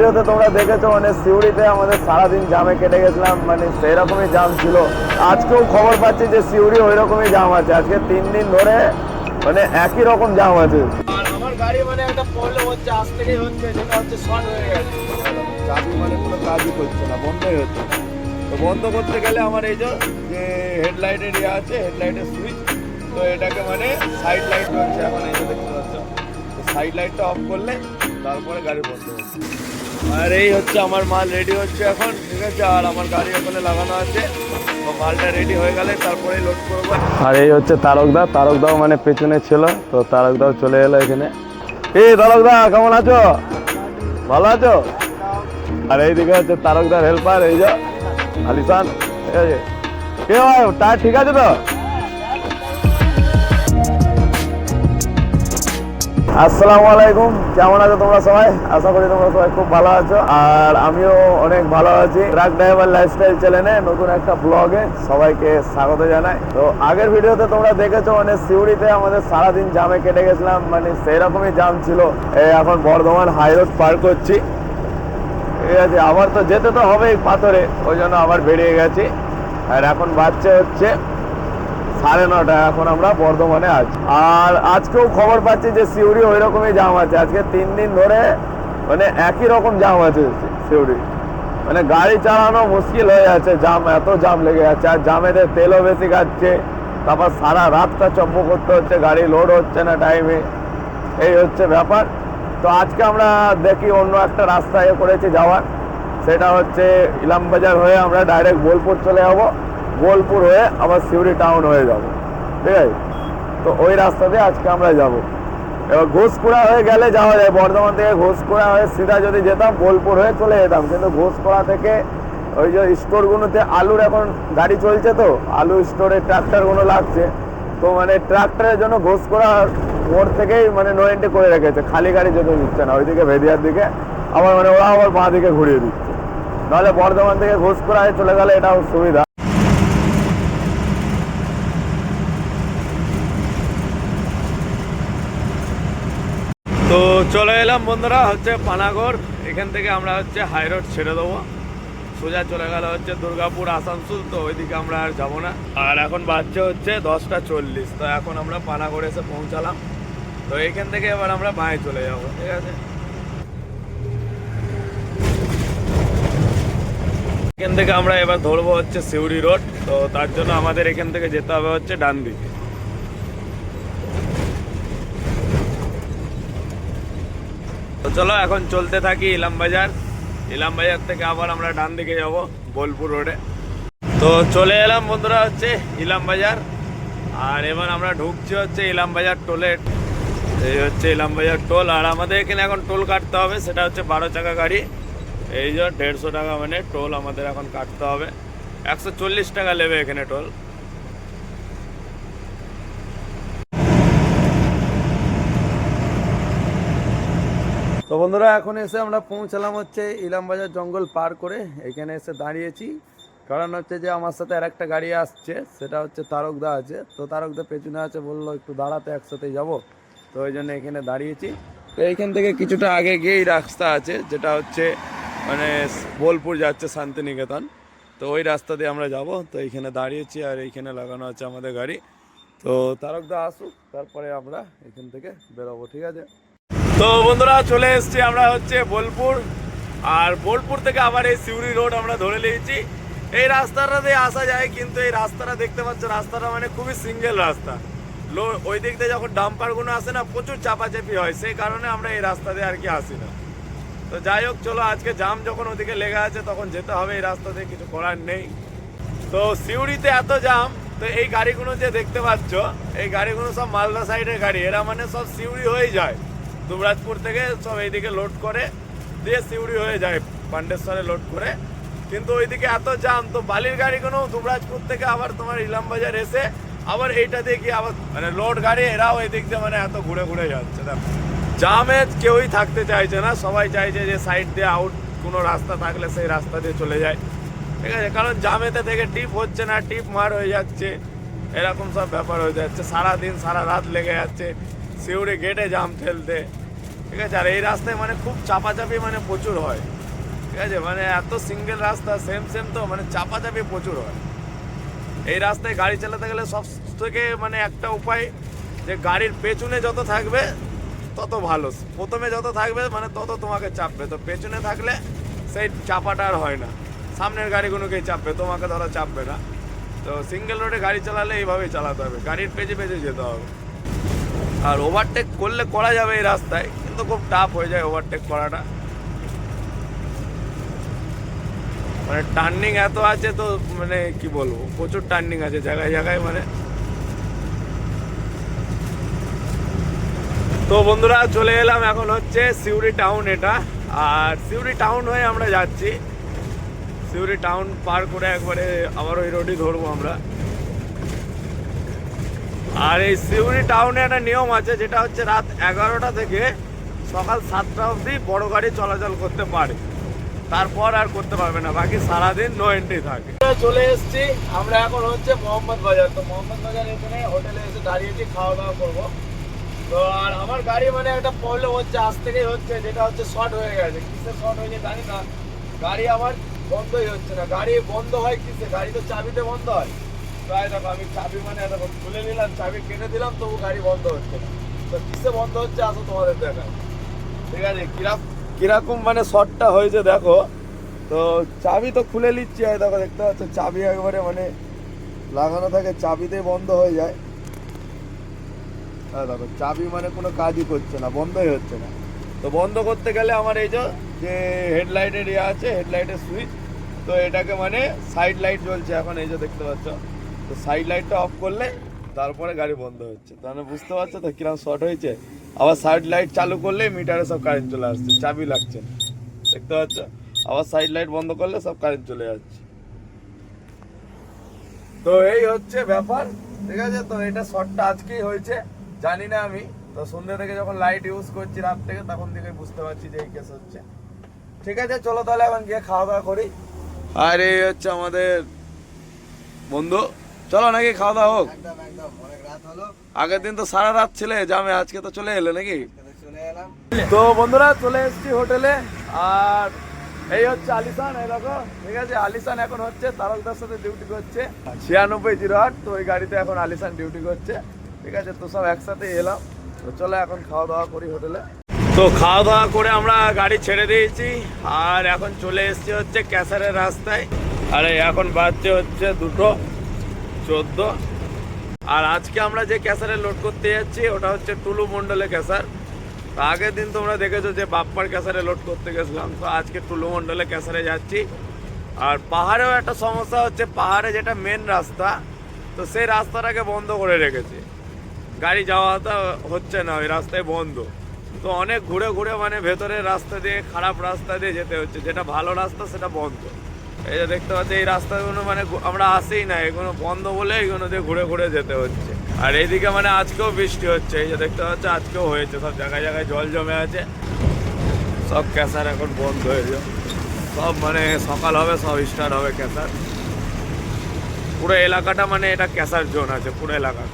ভিডিওতে তোমরা দেখেছ মানে সিউড়িতে আমাদের সারাদিন জামে কেটে গেছিলাম মানে সেই রকমই জাম ছিল। আজকেও খবর পাচ্ছি যে সিউড়ি ওই রকমই জাম আছে। আজকে তিন দিন ধরে মানে একই রকম জাম আছে। আর আমার গাড়ি মানে একটা প্রবলেম হচ্ছে আজ থেকেই হচ্ছে যেটা হচ্ছে শর্ট হয়ে গেছে। চাবি মানে কোনো কাজই করছে না বন্ধই হচ্ছে। তো বন্ধ করতে গেলে আমার এই যে যে হেডলাইটের ইয়ে আছে হেডলাইটের সুইচ তো এটাকে মানে সাইড লাইট রয়েছে এখন এই যে দেখতে পাচ্ছ তো সাইড লাইটটা অফ করলে তারপরে গাড়ি বন্ধ হচ্ছে। আর এই হচ্ছে আমার মাল রেডি হচ্ছে এখন, ঠিক আছে? আর আমার গাড়ি ওখানে লাগানো আছে। মালটা রেডি হয়ে গেলে তারপরে লোড করব। আর এই হচ্ছে তারকদা। তারকদাও মানে পেছনে ছিল, তো তারকদাও চলে এলো এখানে। এই তারকদা, কেমন আছো? ভালো আছো? আর এইদিকে হচ্ছে তারকদার হেল্পার এই যে আলিসান ঠিক আছে? কে ভাই টায়ার ঠিক আছে তো? আসসালামু আলাইকুম। কেমন আছো তোমরা সবাই? আশা করি তোমরা সবাই খুব ভালো আছো। আর আমিও অনেক ভালো আছি। ট্রাক ড্রাইভার লাইফস্টাইল চ্যানেলে নতুন একটা ব্লগে সবাইকে স্বাগত জানাই। তো আগের ভিডিওতে তোমরা দেখেছ মানে সিউড়িতে আমাদের সারাদিন জামে কেটে গেছিলাম। মানে সেই রকমই জাম ছিল। এখন বর্ধমান হাই রোড পার করছি। ঠিক আছে, আবার তো যেতে তো হবেই পাথরে। ওই জন্য আবার বেরিয়ে গেছি। আর এখন বাচ্চা হচ্ছে সাড়ে নটা এখন আমরা বর্ধমানে আছি। আর আজকেও খবর পাচ্ছি যে সিউড়ি ওই রকমই জাম আছে। আজকে তিন দিন ধরে মানে একই রকম জাম আছে সিউড়ি। মানে গাড়ি চালানো মুশকিল হয়ে যাচ্ছে, জাম এত জাম লেগে যাচ্ছে। আর জামেতে তেলও বেশি খাচ্ছে, তারপর সারা রাতটা চম্প করতে হচ্ছে, গাড়ি লোড হচ্ছে না টাইমে এই হচ্ছে ব্যাপার। তো আজকে আমরা দেখি অন্য একটা রাস্তা এ করেছি যাওয়ার। সেটা হচ্ছে ইলামবাজার হয়ে আমরা ডাইরেক্ট বোলপুর চলে যাব। বোলপুর হয়ে আবার সিউড়ি টাউন হয়ে যাব। ঠিক আছে? তো ওই রাস্তা দিয়ে আজকে আমরা যাব। এবার ঘোষকুড়া হয়ে গেলে যাওয়া যায়। বর্ধমান থেকে ঘোষকুড়া হয়ে সিধা যদি যেতাম, বোলপুর হয়ে চলে যেতাম। কিন্তু ঘোষকুড়া থেকে ওই যে স্টোরগুলোতে আলুর এখন গাড়ি চলছে তো, আলু স্টোরে ট্রাক্টরগুলো লাগছে। তো মানে ট্রাক্টরের জন্য ঘোষকরা মোড় থেকেই মানে নো এন্ট্রি করে রেখেছে। খালি গাড়ি যেতে দিচ্ছে না। ওইদিকে ভেদিয়ার দিকে আবার মানে ওরা আবার বাঁ দিকে ঘুরিয়ে দিচ্ছে। নাহলে বর্ধমান থেকে ঘোষকরা চলে গেলে এটাও সুবিধা তো চলে এলাম বন্ধুরা হচ্ছে পানাগড়। এখান থেকে আমরা হচ্ছে হাই রোড ছেড়ে দেবো। সোজা চলে গেল হচ্ছে দুর্গাপুর, আসানসোল। তো ওইদিকে আমরা আর যাব না। আর এখন বাজছে হচ্ছে দশটা চল্লিশ। তো এখন আমরা পানাগড় এসে পৌঁছালাম। তো এখান থেকে এবার আমরা বাঁয়ে চলে যাব, ঠিক আছে? এখান থেকে আমরা এবার ধরবো হচ্ছে সিউড়ি রোড তো তার জন্য আমাদের এখান থেকে যেতে হবে হচ্ছে ডান দিকে তো চলো এখন চলতে থাকি ইলাম বাজার। ইলাম বাজার থেকে আবার আমরা ডান দিকে যাব, বোলপুর রোডে। তো চলে এলাম বন্ধুরা হচ্ছে ইলাম বাজার। আর এবার আমরা ঢুকছি হচ্ছে ইলাম বাজার টোলে এই হচ্ছে ইলাম বাজার টোল। আর আমাদের এখানে এখন টোল কাটতে হবে, সেটা হচ্ছে বারো চাকা গাড়ি। এই যে দেড়শো টাকা মানে টোল আমাদের এখন কাটতে হবে। একশো চল্লিশ টাকা নেবে এখানে টোল। বন্ধুরা, এখন এসে আমরা পৌঁছালাম হচ্ছে ইলামবাজার জঙ্গল পার করে। এখানে এসে দাঁড়িয়েছি। কারণ হচ্ছে যে আমার সাথে আর একটা গাড়ি আসছে, সেটা হচ্ছে তারকদা আছে। তো তারকদা পেছনে আছে বলল, একটু দাঁড়াতে একসাথে যাব। তো ওই জন্য এখানে দাঁড়িয়েছি। তো এইখান থেকে কিছুটা আগে গিয়েই রাস্তা আছে, যেটা হচ্ছে মানে বোলপুর যাচ্ছে শান্তিনিকেতন। তো ওই রাস্তা দিয়ে আমরা যাব। তো এইখানে দাঁড়িয়েছি আর এইখানে লাগানো আছে আমাদের গাড়ি। তো তারকদা আসুক, তারপরে আমরা এখান থেকে বেরোবো, ঠিক আছে? তো বন্ধুরা চলে এসছি আমরা হচ্ছে বোলপুর। আর বোলপুর থেকে আবার এই সিউড়ি রোড আমরা ধরে নিয়েছি। এই রাস্তাটা দিয়ে আসা যায়, কিন্তু এই রাস্তাটা দেখতে পাচ্ছ, রাস্তাটা মানে খুবই সিঙ্গেল রাস্তা। লো, ওই দিক দিয়ে যখন ডাম্পারগুলো আসে না, প্রচুর চাপাচাপি হয়, সেই কারণে আমরা এই রাস্তা দিয়ে আর কি আসি না। তো যাই হোক, চলো আজকে জাম যখন ওদিকে লেগে আছে, তখন যেতে হবে, এই রাস্তা দিয়ে কিছু করার নেই। তো সিউড়িতে এত জাম, তো এই গাড়িগুলো যে দেখতে পাচ্ছ, এই গাড়িগুলো সব মালদা সাইডের গাড়ি, এরা মানে সব সিউড়ি হয়ে যায়। দুবরাজপুর থেকে সব এইদিকে লোড করে, দিয়ে সিউড়ি হয়ে যায় পান্ডেশ্বরে লোড করে। কিন্তু ওইদিকে এত জাম তো বালির গাড়িগুলো দুবরাজপুর থেকে আবার তোমার ইলামবাজার এসে আবার এইটা দিয়ে গিয়ে আবার মানে লোড গাড়ি, এরাও এই দিক দিয়ে মানে এত ঘুরে ঘুরে যাচ্ছে। দেখো, জামে কেউই থাকতে চাইছে না, সবাই চাইছে যে সাইড দিয়ে আউট কোনো রাস্তা থাকলে সেই রাস্তা দিয়ে চলে যায়। ঠিক আছে, কারণ জামেতে থেকে টিপ হচ্ছে না, টিপ মার হয়ে যাচ্ছে, এরকম সব ব্যাপার হয়ে যাচ্ছে। সারা দিন সারা রাত লেগে যাচ্ছে, সিউড়ি গেটে জাম ঠেলতে। ঠিক আছে, আর এই রাস্তায় মানে খুব চাপাচাপি মানে প্রচুর হয়। ঠিক আছে মানে এত সিঙ্গেল রাস্তা সেম সেম তো মানে চাপাচাপি প্রচুর হয়। এই রাস্তায় গাড়ি চালাতে গেলে সব থেকে মানে একটা উপায় যে গাড়ির পেছনে যত থাকবে, তত ভালো। প্রথমে যত থাকবে মানে তত তোমাকে চাপবে। তো পেছনে থাকলে সেই চাপাটা আর হয় না। সামনের গাড়িগুলোকেই চাপবে, তোমাকে ধরো চাপবে না। তো সিঙ্গেল রোডে গাড়ি চালালে এইভাবেই চালাতে হবে। গাড়ির পেছে পেছে যেতে হবে। আর ওভারটেক করলে করা যাবে এই রাস্তায়, কিন্তু খুব টাফ হয়ে যায় ওভারটেক করাটা। মানে টার্নিং এত আছে তো মানে কি বলব, প্রচুর টার্নিং আছে জায়গায় জায়গায় মানে। তো বন্ধুরা, চলে এলাম এখন হচ্ছে সিউড়ি টাউন এটা। আর সিউড়ি টাউন হয়ে আমরা যাচ্ছি। সিউড়ি টাউন পার করে একবারে আবার ওই রোডই ধরবো আমরা। আর এই সিউড়ি টাউনে একটা নিয়ম আছে, যেটা হচ্ছে রাত এগারোটা থেকে সকাল সাতটা অবধি বড় গাড়ি চলাচল করতে পারে। তারপর আর করতে পারবে না, বাকি সারাদিন নো এন্ট্রি থাকে। চলে এসেছি, আমরা এখন হচ্ছে মোহাম্মদ বাজার। তো মোহাম্মদ বাজার এখানে হোটেলে এসে দাঁড়িয়েছি খাওয়া দাওয়া করব। তো আর আমার গাড়ি মানে একটা প্রবলেম হচ্ছে, আজ থেকেই হচ্ছে, যেটা হচ্ছে শর্ট হয়ে গেছে। কিসে শর্ট হয়েছে জানি না। গাড়ি আমার বন্ধই হচ্ছে না। গাড়ি বন্ধ হয় কিসে? গাড়ি তো চাবিতে বন্ধ হয়। তাই দেখো, আমি চাবি মানে দেখো, খুলে নিলাম, চাবি কেটে দিলাম, তবু গাড়ি বন্ধ হচ্ছে না। তো কিসে বন্ধ হচ্ছে, আসো তোমাদের দেখায় ঠিক আছে কীরকম কীরকম মানে শর্টটা হয়েছে, দেখো। তো চাবি তো খুলে নিচ্ছি দেখো, দেখতে পাচ্ছ, চাবি একবারে মানে লাগানো থাকে, চাবিতেই বন্ধ হয়ে যায়। আর দেখো, চাবি মানে কোনো কাজই করছে না, বন্ধই হচ্ছে না। তো বন্ধ করতে গেলে আমার এই যে হেডলাইটের ইয়ে আছে, হেডলাইটের সুইচ, তো এটাকে মানে সাইড লাইট জ্বলছে, এখন এই যে দেখতে পাচ্ছ। তো সাইড লাইটটা অফ করলে তারপরে গাড়ি বন্ধ হচ্ছে। তাহলে বুঝতে পারছ তো কীরকম শর্ট হয়েছে? আবার সাইড লাইট চালু করলে মিটারে সব কারেন্ট চলে আসছে, চাবি লাগছে দেখতে পাচ্ছ? আবার সাইড লাইট বন্ধ করলে সব কারেন্ট চলে যাচ্ছে। তো এই হচ্ছে ব্যাপার, ঠিক আছে? তো এটা শর্টটা আজকেই হয়েছে, জানি না আমি। তো সন্ধ্যে থেকে যখন লাইট ইউজ করছি রাত থেকে, তখন থেকে বুঝতে পারছি যে এই কেস হচ্ছে। ঠিক আছে? চলো তাহলে এখন গিয়ে খাওয়া দাওয়া করি। আর এই হচ্ছে আমাদের বন্ধু। চলো নাকি খাওয়া দাওয়া হোক? আগের দিন তো সারা রাত ছিলে জামে আজকে তো চলে এলে নাকি? তো বন্ধুরা চলে এসেছি হোটেলে আর এই হচ্ছে আলিসান এই দেখো ঠিক আছে? আলিসান এখন হচ্ছে তারকদার সাথে ডিউটি করছে। ছিয়ানব্বই জিরো আট তো ওই গাড়িতে এখন আলিসান ডিউটি করছে। ঠিক আছে? তো সব একসাথে এলাম। তো চলো এখন খাওয়া দাওয়া করি হোটেলে। তো খাওয়া দাওয়া করে আমরা গাড়ি ছেড়ে দিয়েছি আর এখন চলে এসেছি হচ্ছে ক্যাসারের রাস্তায়। আর এখন বাজছে হচ্ছে দুটো। চোদ্দ। আর আজকে আমরা যে ক্যাসারে লোড করতে যাচ্ছি, ওটা হচ্ছে টুলু মন্ডলে ক্যাসার। তো আগের দিন তোমরা দেখেছ যে বাপ্পার ক্যাসারে লোড করতে গেছিলাম, তো আজকে টুলু মন্ডলে ক্যাসারে যাচ্ছি। আর পাহাড়েও একটা সমস্যা হচ্ছে, পাহাড়ে যেটা মেন রাস্তা, তো সেই রাস্তাটাকে বন্ধ করে রেখেছে। গাড়ি যাওয়াটা হচ্ছে না, ওই রাস্তায় বন্ধ। তো অনেক ঘুরে ঘুরে মানে ভেতরের রাস্তা দিয়ে, খারাপ রাস্তা দিয়ে যেতে হচ্ছে, যেটা ভালো রাস্তা সেটা বন্ধ। এই যে দেখতে পাচ্ছি, এই রাস্তাগুলো মানে আমরা আসেই না, এগুলো বন্ধ বলে এগুলো দিয়ে ঘুরে ঘুরে যেতে হচ্ছে। আর এইদিকে মানে আজকেও বৃষ্টি হচ্ছে, এই যে দেখতে পাচ্ছি, আজকেও হয়েছে, সব জায়গায় জায়গায় জল জমে আছে। সব ক্যাসার এখন বন্ধ হয়ে যাবে সব মানে সকাল হবে, সব স্টার্ট হবে ক্যাসার। পুরো এলাকাটা মানে এটা ক্যাসার জোন আছে, পুরো এলাকা।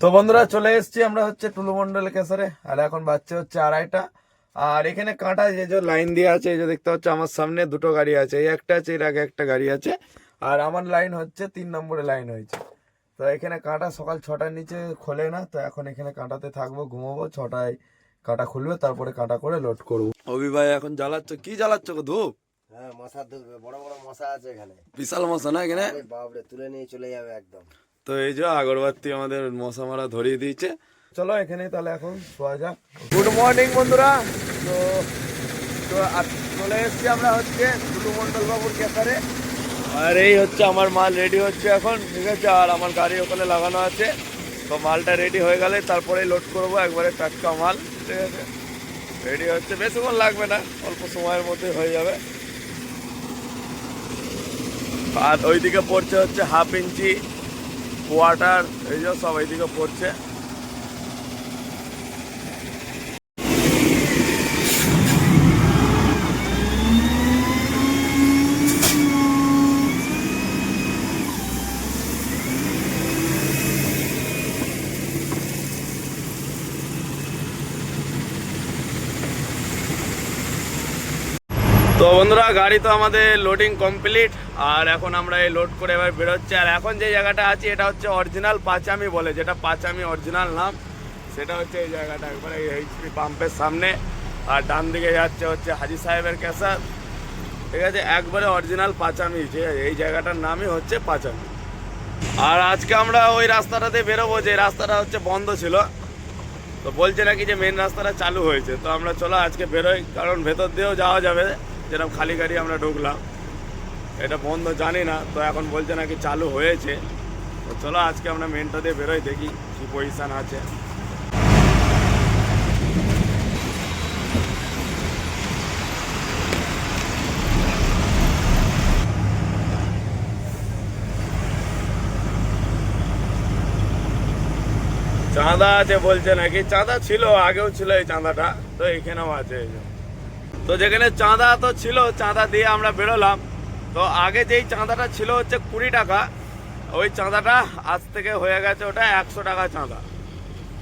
তো বন্ধুরা, চলে এসেছি আমরা হচ্ছে টুলু মন্ডল ক্যাসারে, আর এখন বাচ্চা হচ্ছে আড়াইটা। আর এখানে কাঁটা যে যে লাইন দিয়ে আছে এই যে দেখতে হচ্ছে আমার সামনে দুটো গাড়ি আছে এই একটা আছে এর আগে একটা গাড়ি আছে আর আমার লাইন হচ্ছে তিন নম্বরে লাইন হয়েছে। তো এখানে কাঁটা সকাল ছটার নিচে খোলে না তো এখন এখানে কাঁটাতে থাকব ঘুমাবো ছটায় কাঁটা খুলবে তারপরে কাঁটা করে লোড করব। অভি ভাই এখন জ্বালাচ্ছ কি জ্বালাচ্ছ গো ধূপ? হ্যাঁ মশা ধরবে বড় বড় মশা আছে এখানে। বিশাল মশা না এখানে? বাপরে তুলে নিয়ে চলে যাবে একদম। তো এই যে আগরবাতি আমাদের মশা মারা ধরিয়ে দিয়েছে চলো এখানে তাহলে এখন শোয়া যাক। গুড মর্নিং বন্ধুরা। তো তো চলে এসেছি আমরা হচ্ছে টুলু মন্ডল বাবুর ক্যাসারে আর এই হচ্ছে আমার মাল রেডি হচ্ছে এখন, ঠিক আছে? আর আমার গাড়ি ওখানে লাগানো আছে। তো মালটা রেডি হয়ে গেলে তারপরে লোড করব, একবারে টাটকা মাল, ঠিক আছে? রেডি হচ্ছে। বেশিক্ষণ লাগবে না, অল্প সময়ের মধ্যে হয়ে যাবে। আর ওইদিকে পড়ছে হচ্ছে হাফ ইঞ্চি কোয়ার্টার এই সব এইদিকে পড়ছে। তো বন্ধুরা, গাড়ি তো আমাদের লোডিং কমপ্লিট আর এখন আমরা এই লোড করে এবার বেরোচ্ছি। আর এখন যে জায়গাটা আছি, এটা হচ্ছে অরিজিনাল পাঁচামি বলে, যেটা পাঁচামি অরিজিনাল নাম। সেটা হচ্ছে এই জায়গাটা, একবারে এইচপি পাম্পের সামনে। আর ডান দিকে যাচ্ছে হচ্ছে হাজি সাহেবের ক্যাসার। ঠিক আছে, একবারে অরিজিনাল পাঁচামি, ঠিক আছে, এই জায়গাটার নামই হচ্ছে পাঁচামি। আর আজকে আমরা ওই রাস্তাটাতে বেরোবো, যে রাস্তাটা হচ্ছে বন্ধ ছিল। তো বলছে নাকি যে মেন রাস্তাটা চালু হয়েছে। তো আমরা চলো আজকে বেরোই, কারণ ভেতর দিয়েও যাওয়া যাবে। যেরকম খালি গাড়ি আমরা ঢুকলাম, এটা বন্ধ জানি না, তো এখন বলছে নাকি চালু হয়েছে তো চলো আজকে আমরা মেনটা দিয়ে বেরোই, দেখি কি পজিশান আছে চাঁদা আছে বলছে নাকি, চাঁদা ছিল, আগেও ছিল এই চাঁদাটা, তো এখানেও আছে এই। তো যেখানে চাঁদা তো ছিল, চাঁদা দিয়ে আমরা বেরোলাম। তো আগে যেই চাঁদাটা ছিল হচ্ছে কুড়ি টাকা, ওই চাঁদাটা আজ থেকে হয়ে গেছে ওটা একশো টাকা চাঁদা।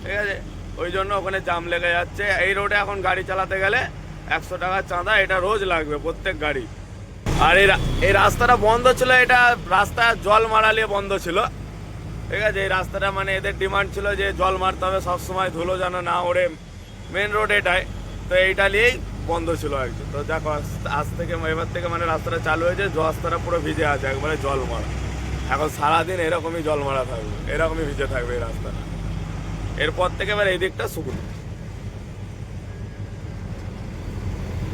ঠিক আছে? ওই জন্য ওখানে জাম লেগে যাচ্ছে। এই রোডে এখন গাড়ি চালাতে গেলে একশো টাকা চাঁদা, এটা রোজ লাগবে প্রত্যেক গাড়ি। আর এই এই রাস্তাটা বন্ধ ছিল, এটা রাস্তা জল মারালিয়ে বন্ধ ছিল। ঠিক আছে? এই রাস্তাটা মানে এদের ডিমান্ড ছিল যে জল মারতে হবে, সবসময় ধুলো যেন না ওড়ে। মেন রোড এটাই। তো এইটা নিয়েই বন্ধ ছিল আর কি। তো দেখো, আজ- থেকে এবার থেকে মানে রাস্তাটা চালু হয়েছে রাস্তাটা পুরো ভিজে আছে, একবারে জল মারা এখন সারাদিন এরকমই জল মারা থাকবে, এরকমই ভিজে থাকবে এই রাস্তাটা। এরপর থেকে এবার এই দিকটা শুকনো।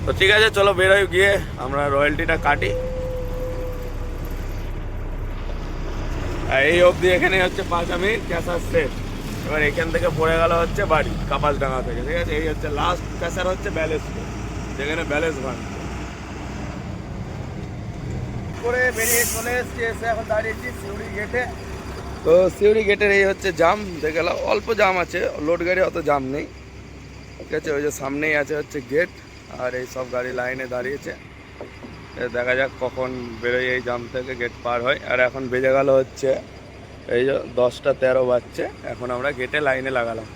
তো ঠিক আছে, চলো বেরোই, গিয়ে আমরা রয়্যালটিটা কাটি। এই অবধি এখানে হচ্ছে পাঁচ আমি, ক্যাসার সেট। এবার এখান থেকে পড়ে গেল হচ্ছে বাড়ি কাপাসডাঙ্গা থেকে, ঠিক আছে? এই হচ্ছে লাস্ট ক্যাসার হচ্ছে ব্যালেন্স যেখানে ব্যালেন্স ভাঙছে করে বেরিয়ে চলে এসছি এসে এখন দাঁড়িয়েছি সিউড়ি গেটে তো সিউড়ি গেটের এই হচ্ছে জাম দেখে গেল অল্প জাম আছে লোড গাড়ি অত জাম নেই। ঠিক আছে ওই যে সামনেই আছে হচ্ছে গেট আর এই সব গাড়ি লাইনে দাঁড়িয়েছে। দেখা যাক কখন বেরোয় এই জাম থেকে গেট পার হয়। আর এখন বেজে গেল হচ্ছে এই যে দশটা তেরো বাজছে এখন আমরা গেটে লাইনে লাগালাম।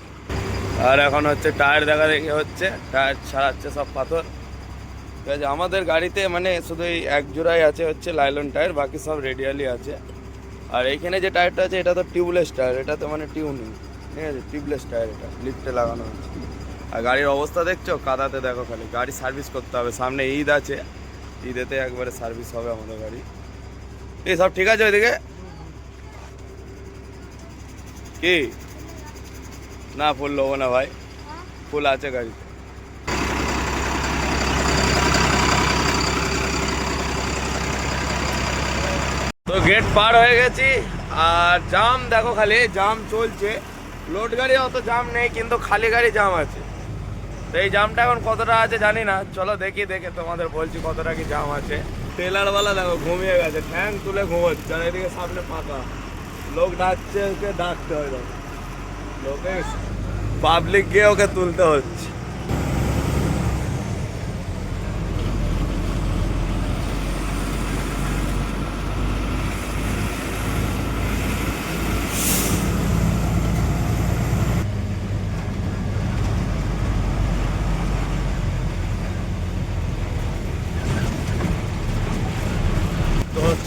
আর এখন হচ্ছে টায়ার দেখা দেখি হচ্ছে, টায়ার ছাড়াচ্ছে সব পাথর। ঠিক আছে, আমাদের গাড়িতে মানে শুধু এই এক জোড়াই আছে হচ্ছে লাইলন টায়ার, বাকি সব রেডিয়ালি আছে। আর এইখানে যে টায়ারটা আছে, এটা তো টিউবলেস টায়ার, এটা তো মানে টিউ নেই। ঠিক আছে, টিউবলেস টায়ার এটা, লিফটে লাগানো হচ্ছে। আর গাড়ির অবস্থা দেখছ? কাদাতে দেখো খালি, গাড়ি সার্ভিস করতে হবে। সামনে ঈদ আছে, ঈদেতে একবারে সার্ভিস হবে আমাদের গাড়ি। এই সব ঠিক আছে ওইদিকে? কি? না, ফুল নেব না ভাই। ফুল আছে গাড়িতে। তো গেট পার হয়ে গেছি, আর জাম দেখো খালি, জাম চলছে। লোড গাড়ি অত জাম নেই, কিন্তু খালি গাড়ি জাম আছে। তো এই জামটা এখন কতটা আছে জানি না, চলো দেখি, দেখে তোমাদের বলছি কতটা কি জাম আছে। টেলারওয়ালা দেখো, ঘুমিয়ে গেছে ঠ্যাং তুলে ঘুমোচ্ছে আর এদিকে সামনে ফাঁকা লোক ডাকছে, ওকে ডাকতে হয়। লোকে পাবলিক গিয়ে ওকে তুলতে হচ্ছে।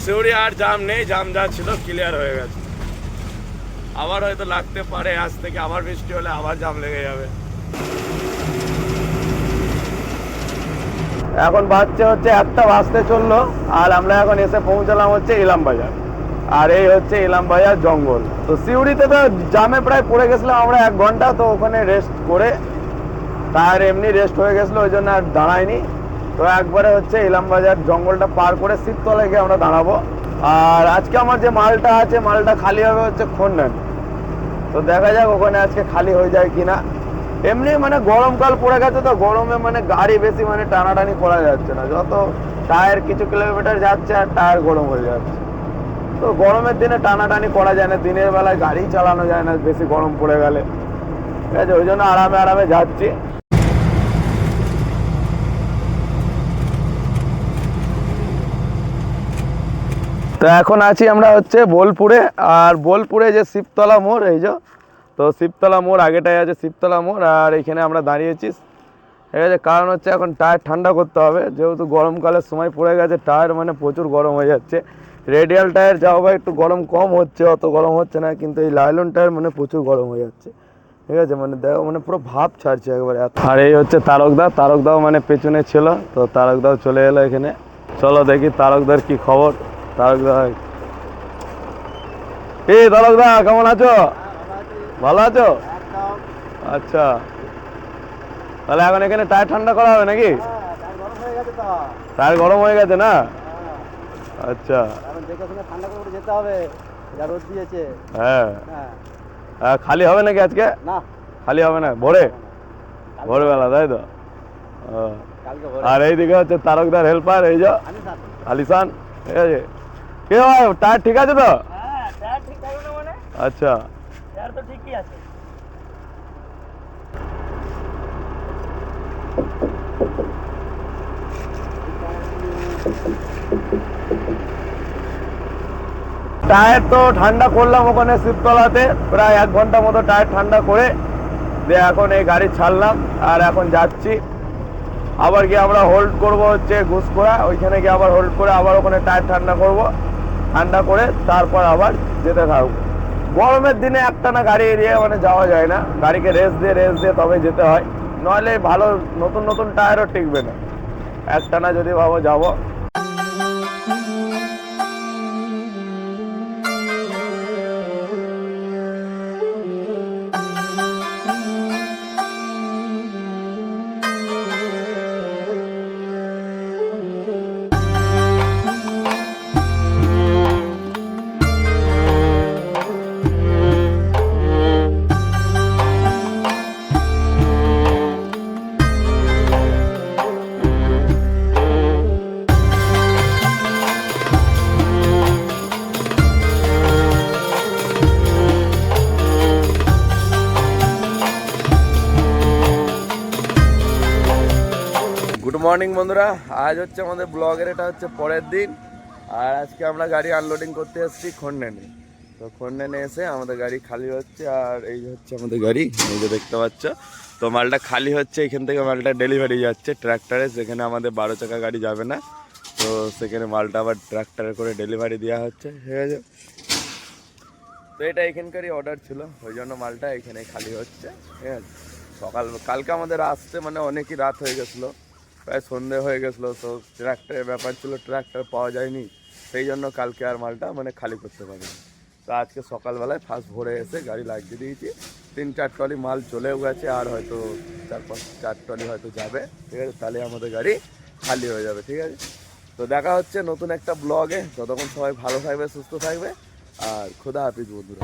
সিউড়ি আর জাম নেই, জাম যা ছিল ক্লিয়ার হয়ে গেছে। আবার হয়তো লাগতে পারে, আজ থেকে আবার বৃষ্টি হলে আবার জাম লেগে যাবে। এখন বাজছে হচ্ছে একটা বাজতে চলল, আর আমরা এখন এসে পৌঁছালাম হচ্ছে ইলাম বাজার আর এই হচ্ছে ইলাম বাজার জঙ্গল। তো সিউড়িতে তো জামে প্রায় পড়ে গেছিলাম আমরা এক ঘণ্টা, তো ওখানে রেস্ট করে তার এমনি রেস্ট হয়ে গেছিল, ওই জন্য আর দাঁড়ায়নি। তো একবারে হচ্ছে ইলাম বাজার জঙ্গলটা পার করে শীততলায় গিয়ে আমরা দাঁড়াবো। আর আজকে আমার যে মালটা আছে, মালটা খালি হবে হচ্ছে খন্ডান। তো দেখা যাক ওখানে আজকে খালি হয়ে যায় কিনা। এমনি মানে গরমকাল পড়ে গেছে তো, গরমে মানে গাড়ি বেশি মানে টানাটানি করা যাচ্ছে না। যত টায়ার কিছু কিলোমিটার যাচ্ছে আর টায়ার গরম হয়ে যাচ্ছে। তো গরমের দিনে টানাটানি করা যায় না, দিনের বেলায় গাড়ি চালানো যায় না, বেশি গরম পড়ে গেলে। ঠিক আছে, ওই জন্য আরামে আরামে যাচ্ছি। তো এখন আছি আমরা হচ্ছে বোলপুরে, আর বোলপুরে যে শিবতলা মোড়, এই যে, তো শিবতলা মোড়, আগেটাই আছে শিবতলা মোড়, আর এখানে আমরা দাঁড়িয়েছি। ঠিক আছে, কারণ হচ্ছে এখন টায়ার ঠান্ডা করতে হবে, যেহেতু গরমকালের সময় পড়ে গেছে, টায়ার মানে প্রচুর গরম হয়ে যাচ্ছে। রেডিয়াল টায়ার যাও বা একটু গরম কম হচ্ছে, অত গরম হচ্ছে না, কিন্তু এই লাইলন টায়ার মানে প্রচুর গরম হয়ে যাচ্ছে। ঠিক আছে মানে দেখো মানে পুরো ভাব ছাড়ছে একবারে। আর এই হচ্ছে তারকদা, তারকদাও মানে পেছনে ছিল, তো তারকদাও চলে এলো এখানে। চলো দেখি তারকদার কি খবর। তারকদা এই তারকদা কেমন আছো? ভালো আছো? আচ্ছা। তাহলে এখন এখানে টায়ার ঠান্ডা করা হবে নাকি? টায়ার গরম হয়ে গেছে না? আচ্ছা। এখন দেখে শুনে ঠান্ডা করে যেতে হবে যা রোদ দিয়েছে হ্যাঁ। হ্যাঁ খালি হবে নাকি আজকে? না। খালি হবে না ভোরে? ভোরবেলা তাই তো। আর এইদিকে হচ্ছে তারকদার হেল্পার এই যে আলিসান ঠিক আছে? কে ভাই? টায়ার ঠিক আছে তো? হ্যাঁ মানে? আচ্ছা। টায়ার তো ঠিকই আছে। টায়ার তো ঠান্ডা করলাম ওখানে শিবতলাতে প্রায় এক ঘণ্টা মতো টায়ার ঠান্ডা করে দিয়ে এখন এই গাড়ি ছাড়লাম আর এখন যাচ্ছি। আবার গিয়ে আমরা হোল্ড করব হচ্ছে ঘুষকোড়া ওইখানে গিয়ে আবার হোল্ড করে আবার ওখানে টায়ার ঠান্ডা করব। ঠান্ডা করে তারপর আবার যেতে থাকব গরমের দিনে একটানা গাড়ি এরিয়ে মানে যাওয়া যায় না। গাড়িকে রেস্ট দিয়ে রেস্ট দিয়ে তবে যেতে হয়। নইলে ভালো নতুন নতুন টায়ারও টিকবে না। একটানা যদি ভাবো যাব। মর্নিং বন্ধুরা, আজ হচ্ছে আমাদের ব্লগের, এটা হচ্ছে পরের দিন। আর আজকে আমরা গাড়ি আনলোডিং করতে এসেছি খন্ডেনে। তো খন্ডেনে এসে আমাদের গাড়ি খালি হচ্ছে, আর এই হচ্ছে আমাদের গাড়ি, এই যে দেখতে পাচ্ছ। তো মালটা খালি হচ্ছে, এখান থেকে মালটা ডেলিভারি যাচ্ছে ট্র্যাক্টরে সেখানে আমাদের বারো চাকা গাড়ি যাবে না। তো সেখানে মালটা আবার ট্র্যাক্টরে করে ডেলিভারি দেওয়া হচ্ছে, ঠিক আছে? তো এটা এখানকারই অর্ডার ছিল, ওই জন্য মালটা এখানে খালি হচ্ছে, ঠিক আছে? সকাল, কালকে আমাদের আসতে মানে অনেকই রাত হয়ে গেছিল। প্রায় সন্ধে হয়ে গেছিল, তো ট্র্যাক্টরের ব্যাপার ছিল ট্র্যাক্টর পাওয়া যায়নি। সেই জন্য কালকে আর মালটা মানে খালি করতে পারিনি। তো আজকে সকালবেলায় ফার্স্ট ভোরে এসে গাড়ি লাগিয়ে দিয়েছি। তিন, চার টলি মাল চলেও গেছে, আর হয়তো চার পাঁচ, চার টলি হয়তো যাবে। ঠিক আছে, তাহলে আমাদের গাড়ি খালি হয়ে যাবে, ঠিক আছে? তো দেখা হচ্ছে নতুন একটা ব্লগে ততক্ষণ সবাই ভালো থাকবে, সুস্থ থাকবে, আর খোদা হাফিজ বন্ধুরা।